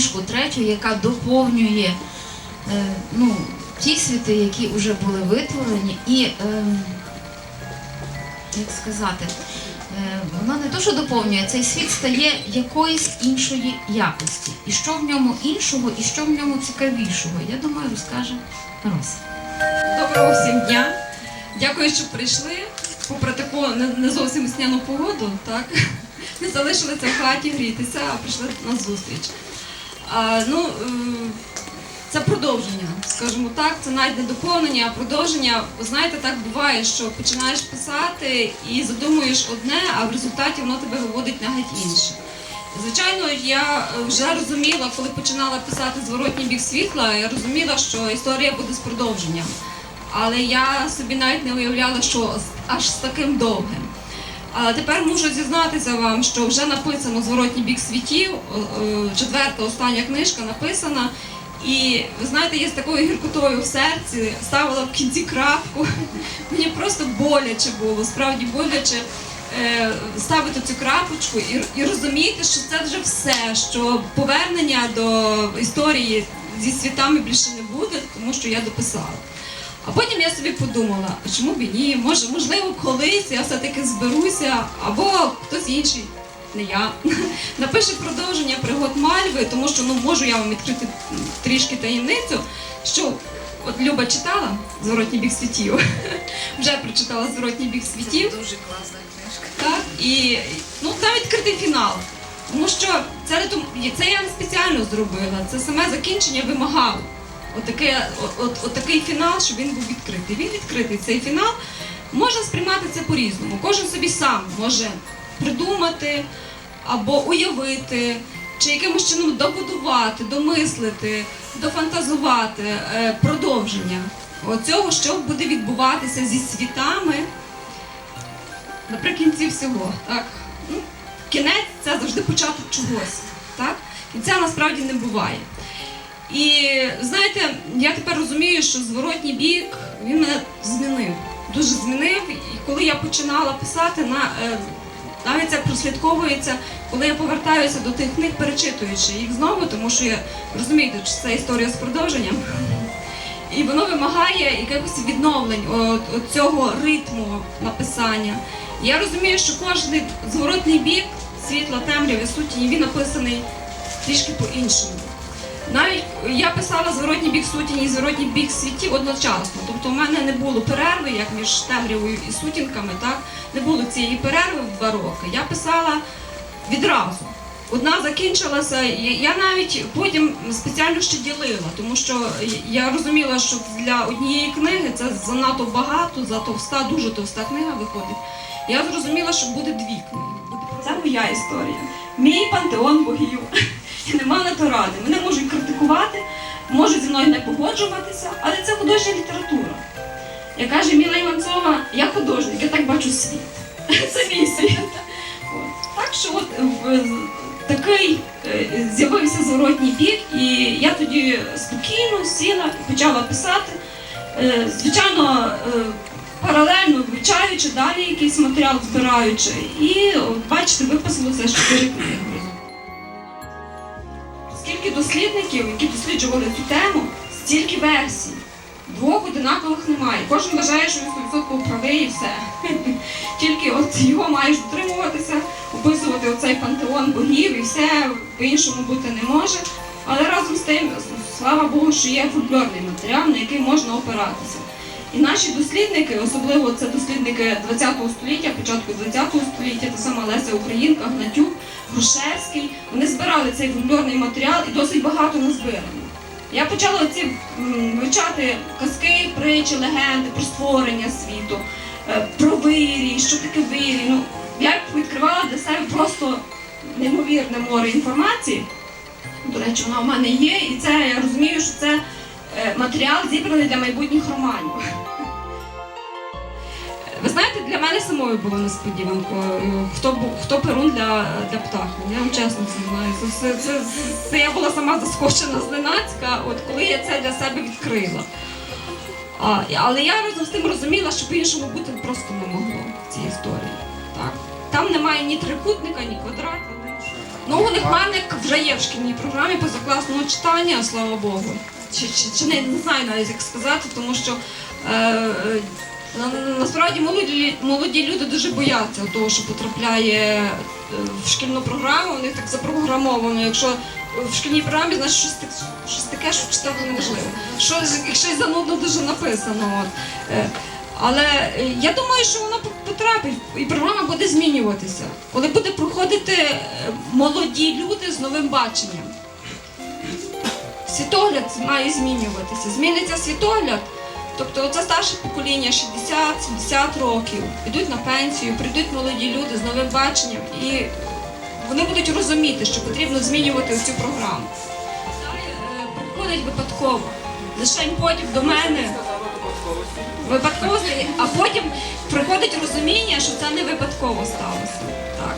книжку третю, яка доповнює е, ну, ті світи, які вже були витворені, і ем, як сказати, е, вона не то, що доповнює, цей світ стає якоїсь іншої якості. І що в ньому іншого, і що в ньому цікавішого, я думаю, розкаже Роса. Доброго всім дня. Дякую, що прийшли. Попри таку не, зовсім весняну погоду, так? Не залишилися в хаті грітися, а прийшли на зустріч. А, ну, це продовження, скажімо так, це навіть не доповнення, а продовження. Знаєте, так буває, що починаєш писати і задумуєш одне, а в результаті воно тебе виводить на геть інше. Звичайно, я вже розуміла, коли починала писати зворотній бік світла, я розуміла, що історія буде з продовженням. Але я собі навіть не уявляла, що аж з таким довгим. А тепер можу зізнатися вам, що вже написано зворотній бік світів. е, е, Четверта остання книжка написана. І ви знаєте, я з такою гіркотою в серці ставила в кінці крапку. Мені просто боляче було, справді боляче е, ставити цю крапочку і, і розуміти, що це вже все, що повернення до історії зі світами більше не буде, тому що я дописала. А потім я собі подумала, а чому б і ні? Може, можливо, колись я все-таки зберуся, або хтось інший, не я, напише продовження пригод Мальви, тому що ну можу я вам відкрити трішки таємницю, що от Люба читала зворотній бік світів, вже прочитала зворотній бік світів. Це Дуже класна книжка. Так, і ну там відкритий фінал. Тому що це це я не спеціально зробила. Це саме закінчення вимагало. Отаке, от, от, такий фінал, щоб він був відкритий. Він відкритий цей фінал. Можна сприймати це по-різному. Кожен собі сам може придумати або уявити, чи якимось чином добудувати, домислити, дофантазувати е, продовження оцього, що буде відбуватися зі світами наприкінці всього. Так? Ну, кінець це завжди початок чогось. Так? Кінця насправді не буває. І знаєте, я тепер розумію, що зворотній бік він мене змінив. Дуже змінив. І коли я починала писати, на, е, навіть це прослідковується, коли я повертаюся до тих книг, перечитуючи їх знову, тому що я розумієте, що це історія з продовженням. І воно вимагає якихось відновлень от, от цього ритму написання. Я розумію, що кожен зворотний бік світла, темряви, суті, він написаний трішки по-іншому. Навіть я писала зворотній бік сутіні і зворотній бік світів одночасно. Тобто в мене не було перерви, як між темрявою і сутінками, так? Не було цієї перерви в два роки. Я писала відразу. Одна закінчилася, я навіть потім спеціально ще ділила, тому що я розуміла, що для однієї книги це занадто багато, за товста, дуже товста книга виходить. Я зрозуміла, що буде дві книги. Це моя історія. Мій пантеон богів. Нема на то ради. Мене критикувати, можуть зі мною не погоджуватися, але це художня література. Як каже Міла Іванцова, я художник, я так бачу світ. Це мій світ. От. Так що от в- такий е, з'явився зворотній бік, і я тоді спокійно сіла і почала писати. Е, Звичайно, е, паралельно вивчаючи далі якийсь матеріал, збираючи. І бачите, виписалося чотири книги. Скільки дослідників, які досліджували цю тему, стільки версій. Двох одинакових немає. Кожен вважає, що він 100% правий і все. Тільки от його маєш дотримуватися, описувати оцей пантеон богів і все по-іншому бути не може. Але разом з тим, слава Богу, що є фольклорний матеріал, на який можна опиратися. І наші дослідники, особливо це дослідники ХХ століття, початку ХХ століття, та сама Леся Українка, Гнатюк, Грушевський, вони збирали цей фольклорний матеріал і досить багато назбирано. Я почала ці вивчати казки, притчі, легенди про створення світу, е, про вирій, що таке вирій. Ну, я відкривала для себе просто неймовірне море інформації. До речі, вона у мене є, і це я розумію, що це е, матеріал зібраний для майбутніх романів. Для мене самою було несподіванкою, хто хто перун для, для птаху. Я вам чесно знаю. Це, це, це, це я була сама заскочена зненацька, от коли я це для себе відкрила. А, але я разом з тим розуміла, що по-іншому бути просто не могло в цій історії. Так. Там немає ні трикутника, ні квадрата. Ну, лихманник вже є в шкільній програмі позакласного читання, слава Богу. Чи, чи, чи не, не знаю навіть як сказати, тому що е, е, насправді молоді, молоді люди дуже бояться того, що потрапляє е, в шкільну програму, у них так запрограмовано. Якщо в шкільній програмі, значить щось, так, щось таке, що читати неможливо. Щось, щось занудно дуже написано. Е, Але е, я думаю, що вона потрапить і програма буде змінюватися, коли буде проходити молоді люди з новим баченням. Світогляд має змінюватися. Зміниться світогляд. Тобто це старше покоління 60-70 років, йдуть на пенсію, прийдуть молоді люди з новим баченням і вони будуть розуміти, що потрібно змінювати цю програму. Приходить випадково. Лише потім до мене випадковості, а потім приходить розуміння, що це не випадково сталося. Так.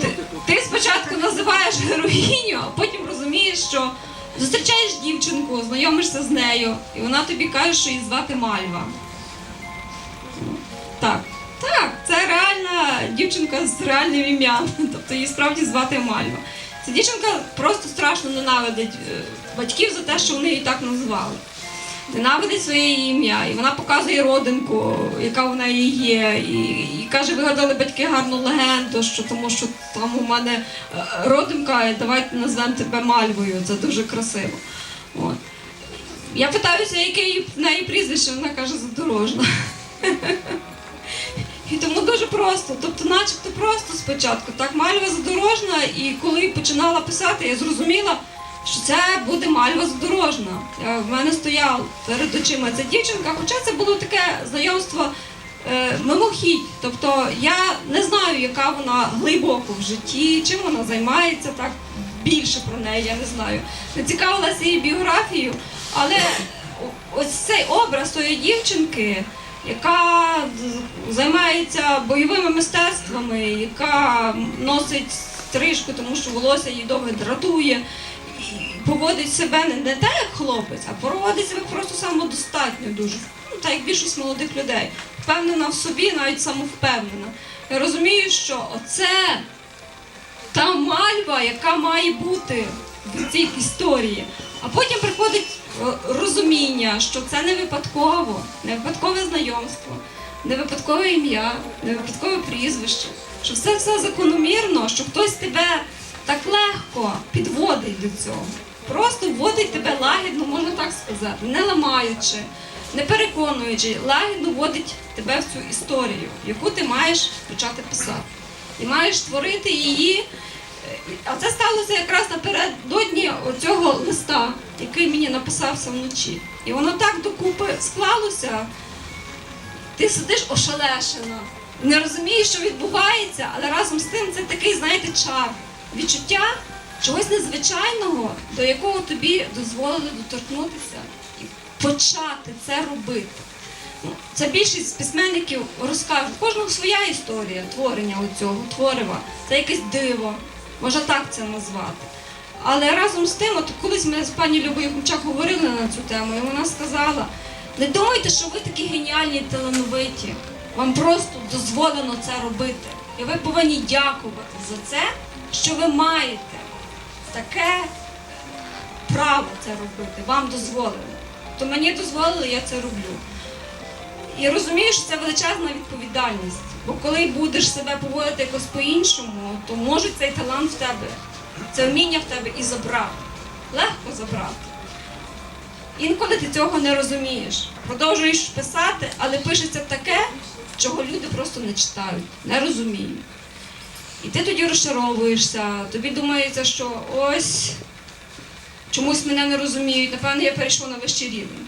Ти, ти спочатку називаєш героїню, а потім розумієш, що зустрічаєш дівчинку, знайомишся з нею, і вона тобі каже, що її звати Мальва. Так, так, це реальна дівчинка з реальним ім'ям. Тобто її справді звати Мальва. Ця дівчинка просто страшно ненавидить е, батьків за те, що вони її так назвали. Ненавидить своє ім'я, і вона показує родинку, яка в неї є, і, і каже, вигадали батьки гарну легенду, що тому що там у мене е, родинка, давайте назвемо тебе Мальвою. Це дуже красиво. От. Я питаюся, яке в неї прізвище, вона каже задорожна. І тому дуже просто. Тобто, начебто просто спочатку. Так, Мальва задорожна, і коли починала писати, я зрозуміла, що це буде Мальва задорожна. В мене стояв перед очима ця дівчинка, хоча це було таке знайомство е, мимохідь. Тобто я не знаю, яка вона глибоко в житті, чим вона займається, так більше про неї я не знаю. Не цікавилася її біографією, але ось цей образ тої дівчинки, яка займається бойовими мистецтвами, яка носить стрижку, тому що волосся її довго дратує, поводить себе не, не так, як хлопець, а поводить себе просто самодостатньо дуже. Ну, так як більшість молодих людей. Впевнена в собі, навіть самовпевнена. Я розумію, що оце та мальва, яка має бути в цій історії. А потім приходить е, розуміння, що це не випадково, не випадкове знайомство, не випадкове ім'я, не випадкове прізвище, що все закономірно, що хтось тебе так легко підводить до цього. Просто вводить тебе лагідно, можна так сказати, не ламаючи, не переконуючи, лагідно вводить тебе в цю історію, яку ти маєш почати писати. І маєш створити її. Е, А це сталося якраз напередодні цього листа, який мені написався вночі. І воно так докупи склалося. Ти сидиш ошелешена, не розумієш, що відбувається, але разом з тим це такий, знаєте, чар, відчуття чогось незвичайного, до якого тобі дозволили доторкнутися і почати це робити. Ну, Це більшість письменників розкажуть. У Кожного своя історія творення цього творива. Це якесь диво, можна так це назвати. Але разом з тим, от колись ми з пані Любою Хомчак говорили на цю тему, і вона сказала: не думайте, що ви такі геніальні і талановиті. Вам просто дозволено це робити. І ви повинні дякувати за це, що ви маєте таке право це робити. Вам дозволено. То мені дозволили, я це роблю. І розумію, що це величезна відповідальність. Бо коли будеш себе поводити якось по-іншому, то можуть цей талант в тебе, це вміння в тебе і забрати. Легко забрати. Інколи ти цього не розумієш. Продовжуєш писати, але пишеться таке, чого люди просто не читають, не розуміють. І ти тоді розчаровуєшся, тобі думається, що ось чомусь мене не розуміють, напевно, я перейшов на вищий рівень.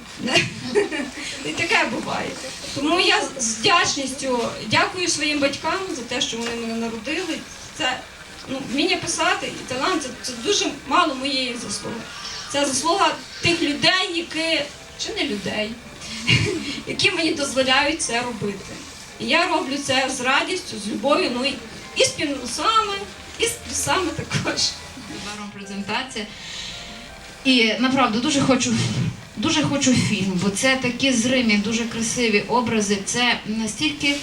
І таке буває. Тому я з вдячністю дякую своїм батькам за те, що вони мене народили. Це ну, вміння писати і талант це, це дуже мало моєї заслуги. Це заслуга тих людей, які чи не людей, які мені дозволяють це робити. І я роблю це з радістю, з любов'ю, ну і, з мінусами, і з плюсами також. Незабаром презентація. І направду дуже хочу, дуже хочу фільм, бо це такі зримі, дуже красиві образи. Це настільки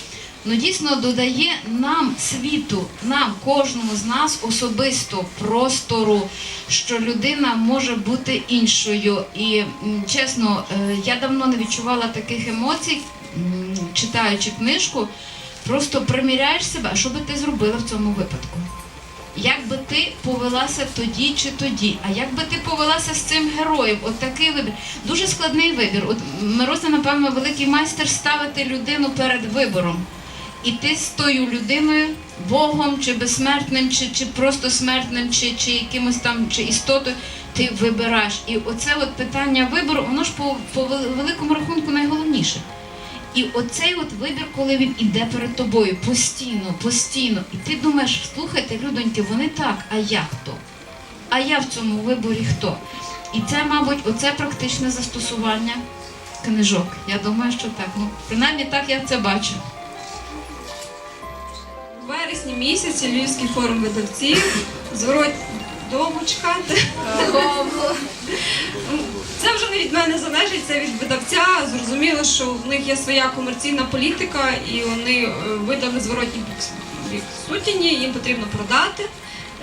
ну дійсно додає нам світу, нам, кожному з нас особисто простору, що людина може бути іншою. І чесно, е, я давно не відчувала таких емоцій, читаючи книжку. Просто приміряєш себе, що би ти зробила в цьому випадку? Як би ти повелася тоді чи тоді? А як би ти повелася з цим героєм? От такий вибір. Дуже складний вибір. От Мироса, напевно, великий майстер ставити людину перед вибором. І ти з тою людиною, Богом, чи безсмертним, чи, чи просто смертним, чи, чи якимось там, чи істотою, ти вибираєш. І оце от питання вибору, воно ж по, по великому рахунку найголовніше. І оцей от вибір, коли він іде перед тобою постійно, постійно, і ти думаєш, слухайте, людоньки, вони так, а я хто? А я в цьому виборі хто? І це, мабуть, оце практичне застосування книжок. Я думаю, що так. Ну, принаймні так я це бачу. У вересні місяці Львівський форум видавців, зворот довго чекати. Це вже не від мене залежить, це від видавця. Зрозуміло, що в них є своя комерційна політика, і вони е, видали зворотній бік- сутіні, їм потрібно продати.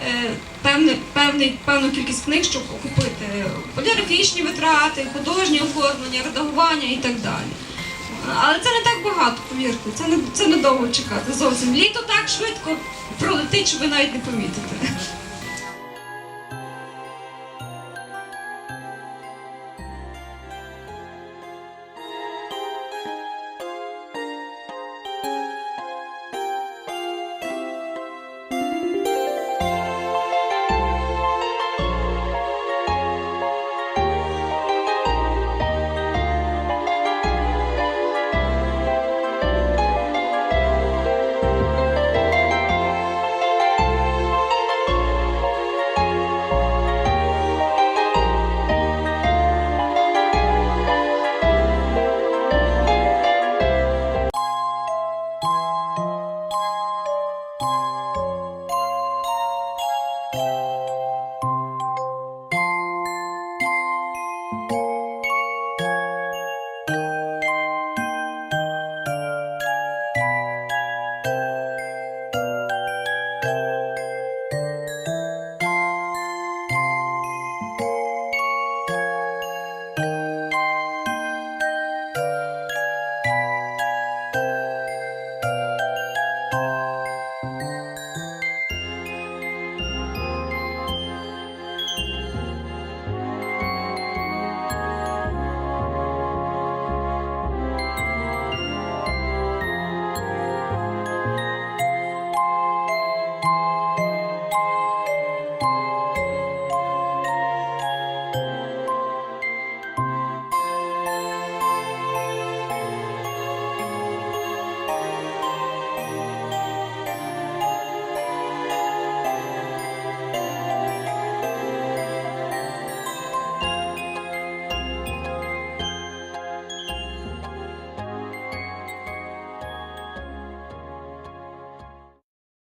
е, Певне, певний, певну кількість книг, щоб окупити поліграфічні витрати, художнє оформлення, редагування і так далі. Але це не так багато, повірте, це не, це не довго чекати зовсім. Літо так швидко пролетить, що ви навіть не помітите.